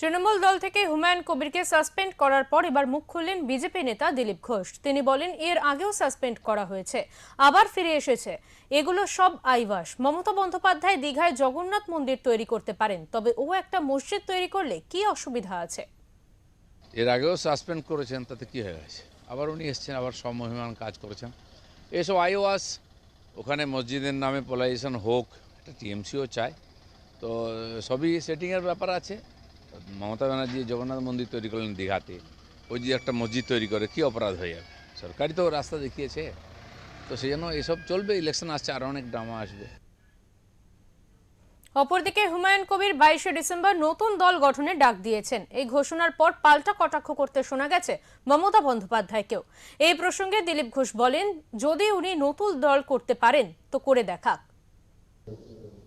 তৃণমূল দল থেকে হুমায়ুন কবিরকে সাসপেন্ড করার পর এবার মুখ খুললেন বিজেপি নেতা দিলীপ ঘোষ। তিনি বলেন, এর আগেও সাসপেন্ড করা হয়েছে, আবার ফিরে এসেছে। এগুলো সব আইবাস মমতা বন্দ্যোপাধ্যায় দীঘায় জগন্নাথ মন্দির তৈরি করতে পারেন, তবে ও একটা মসজিদ তৈরি করলে কি অসুবিধা আছে? এর আগেও সাসপেন্ড করেছেন, তাতে কি হয়ে গেছে? আবার উনি এসছেন, আবার সমমহিমান কাজ করেছেন। এসব আইওয়াস, ওখানে মসজিদের নামে পোলাইজেশন হোক এটা টিএমসিও চায়, তো সবই সেটিংয়ের ব্যাপার আছে। মমতা ব্যানার্জি জগন্নাথ মন্দির তৈরি করলেন দীঘাতে। ওই যে একটা মসজিদ তৈরি করে কি অপরাধ হয়ে যাবে সরকারই তো রাস্তা দেখিয়েছে। তো সেই জন্য এসব চলবে ইলেকশন আসছে আরও অনেক ড্রামা আসবে। অপরদিকে হুমায়ুন কবির বাইশে ডিসেম্বর নতুন দল গঠনের ডাক দিয়েছেন। এই ঘোষণার পর পাল্টা কটাক্ষ করতে শোনা গেছে মমতা বন্দ্যোপাধ্যায়কেও। এই প্রসঙ্গে দিলীপ ঘোষ বলেন যদি উনি নতুন দল করতে পারেন তো করে দেখাক।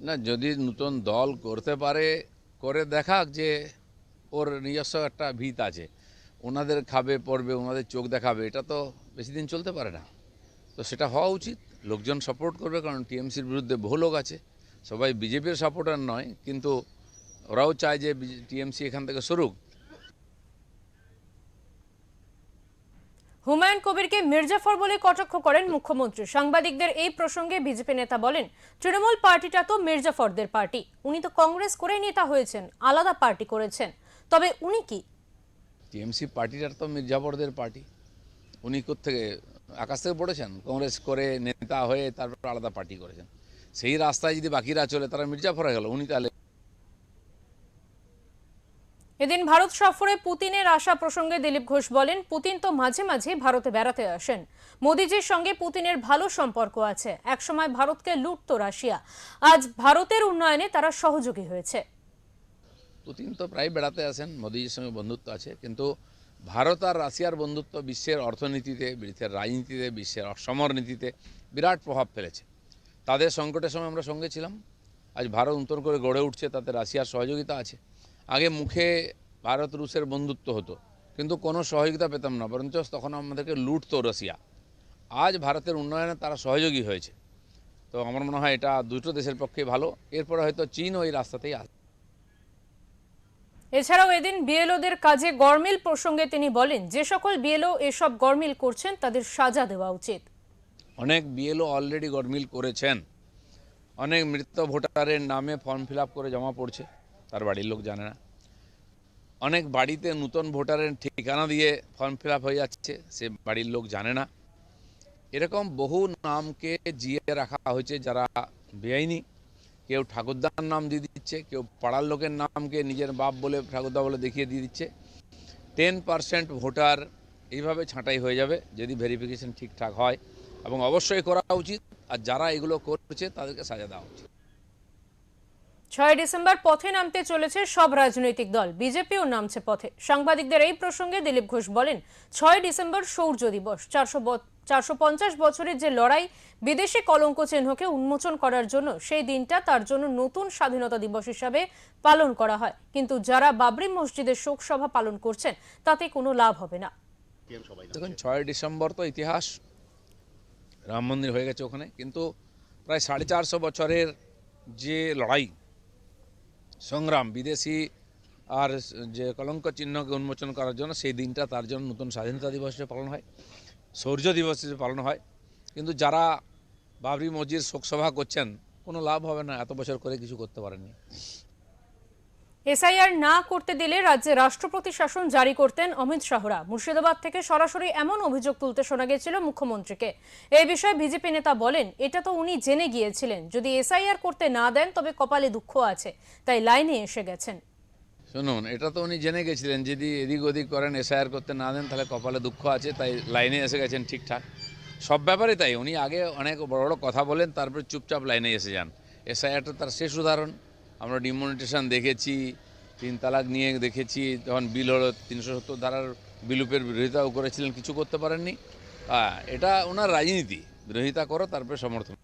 না যদি নতুন দল করতে পারে করে দেখাক যে ওর নিজস্ব একটা ভিত আছে। ওনাদের খাবে, পড়বে, ওনাদের চোখ দেখাবে, এটা তো বেশি দিন চলতে পারে না। তো সেটা হওয়া উচিত, লোকজন সাপোর্ট করবে, কারণ টিএমসির বিরুদ্ধে বহু লোক আছে। সবাই বিজেপির সাপোর্টার নয়, কিন্তু ওরাও চায় যে টিএমসি এখান থেকে সরুক। হুমায়ুন কবিরকে মির্জাফর বলে কটাক্ষ করেন মুখ্যমন্ত্রী। সাংবাদিকদের এই প্রসঙ্গে বিজেপি নেতা বলেন, তৃণমূল পার্টিটা তো মির্জাফরদের পার্টি। উনি তো কংগ্রেস করে নেতা হয়েছেন, আলাদা পার্টি করেছেন। তবে উনি কি? টিএমসি পার্টিটার তো মির্জাফরদের পার্টি। উনি থেকে আকাশ থেকে পড়েছেন? কংগ্রেস করে নেতা হয়ে তারপর আলাদা পার্টি করেছেন। সেই রাস্তায় যদি বাকিরা চলে তারা মির্জাফর হয়ে গেল। উনি তাহলে এদিন ভারত সফরে পুতিনের আসা প্রসঙ্গে দিলীপ ঘোষ বলেন পুতিন তো মাঝে মাঝে ভারতে বেড়াতে আসেন। মোদিজির সঙ্গে পুতিনের ভালো সম্পর্ক আছে। একসময় ভারতকে লুটতো রাশিয়া। আজ ভারতের উন্নয়নে তারা সহযোগী হয়েছে। পুতিন তো প্রায় বেড়াতে আসেন, মোদীজির সঙ্গে বন্ধুত্ব আছে, কিন্তু ভারত আর রাশিয়ার বন্ধুত্ব বিশ্বের অর্থনীতিতে বিশ্বের রাজনীতিতে, বিশ্বের সমরনীতিতে বিরাট প্রভাব ফেলেছে। তাদের সংকটের সময় আমরা সঙ্গে ছিলাম। আজ ভারত নতুন করে গড়ে উঠছে, তাতে রাশিয়ার সহযোগিতা আছে। আগে মুখে ভারত রুশের বন্ধুত্ব হতো, কিন্তু কোনো সহযোগিতা পেতাম না, বরঞ্চ তখন আমাদেরকে লুটতো রাশিয়া। আজ ভারতের উন্নয়নে তারা সহযোগী হয়েছে। তো আমার মনে হয় এটা দুটো দেশের পক্ষে ভালো। এরপরে হয়তো চীন ওই রাস্তাতেই আসবে। এছাড়াও এদিন বিএলওদের কাজে গরমিল প্রসঙ্গে তিনি বলেন, যে সকল বিএলও এসব গরমিল করছেন, তাদের সাজা দেওয়া উচিত। অনেক বিএলও অলরেডি গরমিল করেছেন। অনেক মৃত ভোটারের নামে ফর্ম ফিল করে জমা পড়ছে, তার বাড়ির লোক জানে না। অনেক বাড়িতে নতুন ভোটারের ঠিকানা দিয়ে ফর্ম ফিল হয়ে যাচ্ছে, সে বাড়ির লোক জানে না। এরকম বহু নামকে জিয়ে রাখা হয়েছে যারা বেআইনি। কেউ ঠাকুরদার নাম দিয়ে দিচ্ছে, কেউ পাড়ার লোকের নামকে নিজের বাপ বলে, ঠাকুরদা বলে দেখিয়ে দিয়ে দিচ্ছে। টেন পার্সেন্ট ভোটার এইভাবে ছাঁটাই হয়ে যাবে যদি ভেরিফিকেশন ঠিকঠাক হয়। এবং অবশ্যই করা উচিত, আর যারা এগুলো করছে তাদেরকে সাজা দেওয়া উচিত। ছয় ডিসেম্বর পথে নামতে চলেছে সব রাজনৈতিক দল। বিজেপিও নামছে পথে। সাংবাদিকদের এই প্রসঙ্গে দিলীপ ঘোষ বলেন, ছয় ডিসেম্বর শৌর্য দিবস। চারশো চারশো পঞ্চাশ বছরের যে লড়াই, বিদেশি কলঙ্ক চিহ্নকে উন্মোচন করার জন্য সেই দিনটা তার জন্য নতুন স্বাধীনতা দিবস হিসাবে পালন করা হয়। কিন্তু যারা বাবরি মসজিদের শোক সভা পালন করছেন, তাতে কোনো লাভ হবে না। দেখুন, ছয় ডিসেম্বর তো ইতিহাস। রাম মন্দির হয়ে গেছে ওখানে। কিন্তু প্রায় সাড়ে চারশো বছরের যে লড়াই সংগ্রাম, বিদেশি আর যে কলঙ্ক চিহ্নকে উন্মোচন করার জন্য সেই দিনটা তার জন্য নতুন স্বাধীনতা দিবস হিসেবে পালন হয়, শৌর্য দিবস হিসেবে পালন হয়। কিন্তু যারা বাবরি মসজিদ শোকসভা করছেন, কোনো লাভ হবে না, এত বছর করে কিছু করতে পারেননি। এসআইআর না করতে দিলে রাজ্যে রাষ্ট্রপতি শাসন জারি করতেন অমিত শাহরা। মুর্শিদাবাদ থেকে সরাসরি এমন অভিযোগ তুলতে শোনা গেছিল মুখ্যমন্ত্রীকে। এই বিষয়ে বিজেপি নেতা বলেন, এটা তো উনি জেনে গিয়েছিলেন। যদি এসআইআর করতে না দেন, তবে কপালে দুঃখ আছে। তাই লাইনে এসে গেছেন। শুনুন, এটা তো উনি জেনে গেছিলেন। যদি এদিক ওদিক করেন, এসআইআর করতে না দেন, তাহলে কপালে দুঃখ আছে, তাই লাইনে এসে গেছেন ঠিকঠাক। সব ব্যাপারে তাই। উনি আগে অনেক বড় বড় কথা বলেন, তারপর চুপচাপ লাইনে এসে যান। এসআইআরটা তার শেষ উদাহরণ। আমরা ডিমনিটেশন দেখেছি, তিন তালাক নিয়ে দেখেছি, যখন বিল হলো তিনশো সত্তর ধারার বিলুপের বিরোধিতাও করেছিলেন, কিছু করতে পারেননি। এটা ওনার রাজনীতি, বিরোধিতা করো, তারপরে সমর্থন।